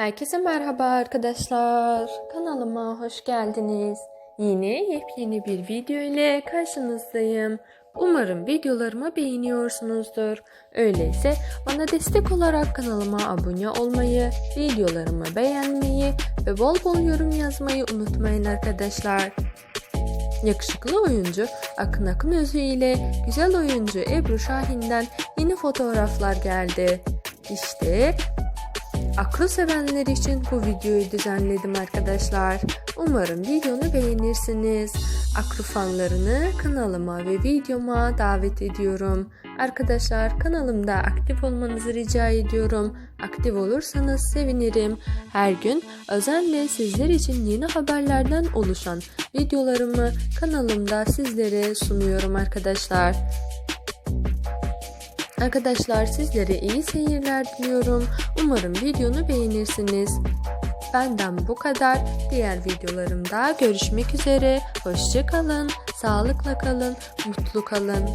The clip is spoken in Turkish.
Herkese merhaba arkadaşlar. Kanalıma hoş geldiniz. Yine yepyeni bir video ile karşınızdayım. Umarım videolarımı beğeniyorsunuzdur. Öyleyse bana destek olarak kanalıma abone olmayı, videolarımı beğenmeyi ve bol bol yorum yazmayı unutmayın arkadaşlar. Yakışıklı oyuncu Akın Akın Özü ile güzel oyuncu Ebru Şahin'den yeni fotoğraflar geldi. İşte Akıl sevenler için bu videoyu düzenledim arkadaşlar. Umarım videonu beğenirsiniz. Akru fanlarını kanalıma ve videoma davet ediyorum. Arkadaşlar kanalımda aktif olmanızı rica ediyorum. Aktif olursanız sevinirim. Her gün özenle sizler için yeni haberlerden oluşan videolarımı kanalımda sizlere sunuyorum arkadaşlar. Arkadaşlar sizlere iyi seyirler diliyorum. Umarım videonu beğenirsiniz. Benden bu kadar. Diğer videolarımda görüşmek üzere. Hoşçakalın, sağlıkla kalın, mutlu kalın.